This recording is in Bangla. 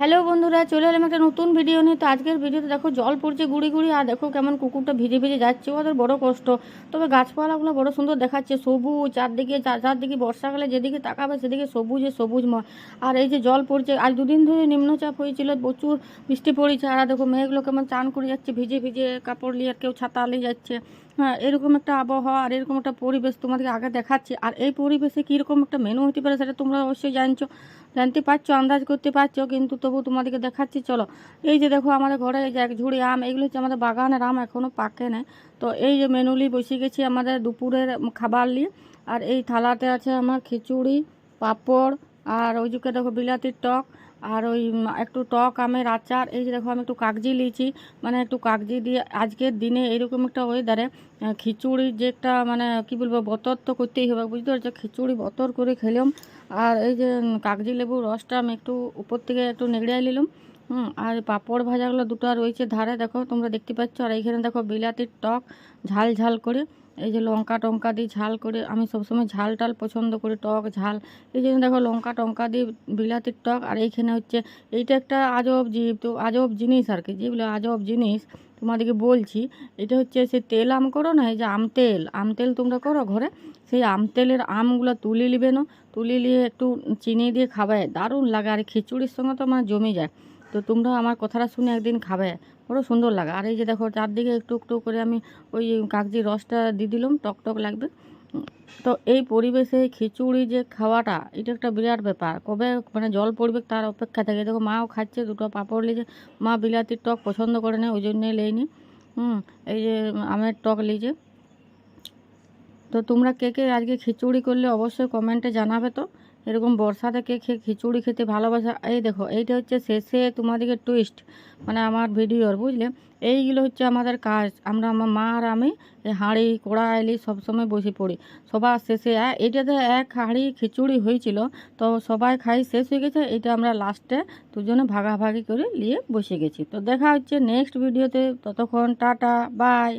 হ্যালো বন্ধুরা, চলে এলাম একটা নতুন ভিডিও নিয়ে। তো আজকের ভিডিওতে দেখো, জল পড়ছে গুড়ি গুড়ি, আর দেখো কেমন কুকুরটা ভিজে ভিজে যাচ্ছে। ওদের বড় কষ্ট। তবে গাছপালাগুলো বড় সুন্দর দেখাচ্ছে, সবুজ, চারদিকে চারদিকে বর্ষাকালে যেদিকে তাকাবে সেদিকে সবুজে সবুজময় আর এই যে জল পড়ছে, আজ দুদিন ধরে নিম্নচাপ হয়েছিল, প্রচুর বৃষ্টি পড়েছে। আর দেখো মেয়েগুলো কেমন চান করে যাচ্ছে, ভিজে ভিজে কাপড় নিয়ে আর কেউ ছাতা নিয়ে যাচ্ছে। হ্যাঁ এরকম একটা আবহাওয়া আর এরকম একটা পরিবেশ তোমাদেরকে আগে দেখাচ্ছি। আর এই পরিবেশে কীরকম একটা মেনু হতে পারে সেটা তোমরা অবশ্যই জানছো, জানতে পারছ, আন্দাজ করতে পারছ, কিন্তু তবু তোমাদেরকে দেখাচ্ছি, চলো। এই যে দেখো আমাদের ঘরে যে এক ঝুড়ি আম, এগুলো হচ্ছে আমাদের বাগানের আম এখনও পাকে না তো এই যে মেনুলি বসে গেছি আমাদের দুপুরের খাবার নিয়ে। আর এই থালাতে আছে আমার খিচুড়ি, পাঁপড় আর ওই দিকে দেখো বিলাতির টক, আর ওই একটু টক, আমের আচার, এই যে দেখো আমি একটু কাগজি লিয়েছি মানে একটু কাগজি দিয়ে আজকের দিনে এরকম একটা ওয়েদারে খিচুড়ির যে একটা মানে কি বলব, বতর তো করতেই হবে, বুঝতে পারছ? খিচুড়ি বতর করে খেলাম, আর এই যে কাগজি লেবুর রসটা আমি একটু উপর থেকে একটু নেড়িয়ে নিলাম, হুম, আর পাঁপড় ভাজাগুলো দুটো রয়েছে ধারে, দেখো তোমরা দেখতে পাচ্ছ, আর এইখানে দেখো বিলাতির টক, ঝাল ঝাল করে এই যে লঙ্কা টঙ্কা দিয়ে ঝাল করে, আমি সবসময় ঝাল টাল পছন্দ করি, টক ঝাল। এই জন্য দেখো লঙ্কা টঙ্কা দিয়ে বিলাতির টক, আর এইখানে হচ্ছে এইটা একটা আজব জীব, তো আজব জিনিস আর কি, যেগুলো আজব জিনিস তোমাদেরকে বলছি। এটা হচ্ছে সে তেল আম করো না, এই যে আম তেল আম তেল তোমরা করো ঘরে, সেই আম তেলের আমগুলো তুলে নিবে না, তুলে নিয়ে একটু চিনি দিয়ে খাবে দারুণ লাগে, আর খিচুড়ির সঙ্গে তো আমার জমে যায়। তো তোমরা আমার কথাটা শুনে একদিন খাবে। বড় সুন্দর লাগে। আর এই যে দেখো, চারদিকে একটু একটু করে আমি ওই কাগজির রসটা দিয়ে দিলাম টক টক লাগবে। তো এই পরিবেশে খিচুড়ি যে খাওয়াটা, এটা একটা বিরাট ব্যাপার। কবে মানে জল পড়বে তার অপেক্ষা থাকে। দেখো, মাও খাচ্ছে, দুটো পাঁপড় লিজে মা বিলাতির টক পছন্দ করে না, ওই জন্যে লেইনি হুম, এই যে আমের টক লিজে তো তোমরা কে কে আজকে খিচুড়ি করলে অবশ্যই কমেন্টে জানাবে তো। এরকম বর্ষা থেকে খেয়ে খিচুড়ি খেতে ভালোবাসা। এই দেখো, এইটা হচ্ছে শেষে তোমাদেরকে টুইস্ট মানে আমার ভিডিওর, বুঝলে? এইগুলো হচ্ছে আমাদের কাজ। আমরা, আমার মা আর আমি এই হাঁড়ি কোড়া এলি সবসময় বসে পড়ি। সবার শেষে এইটাতে এক হাঁড়ি খিচুড়ি হয়েছিল, তো সবাই খাই, শেষ হয়ে গেছে, এটা আমরা লাস্টে দুজনে ভাগাভাগি করে নিয়ে বসে গেছি। তো দেখা হচ্ছে নেক্সট ভিডিওতে ততক্ষণ টাটা বাই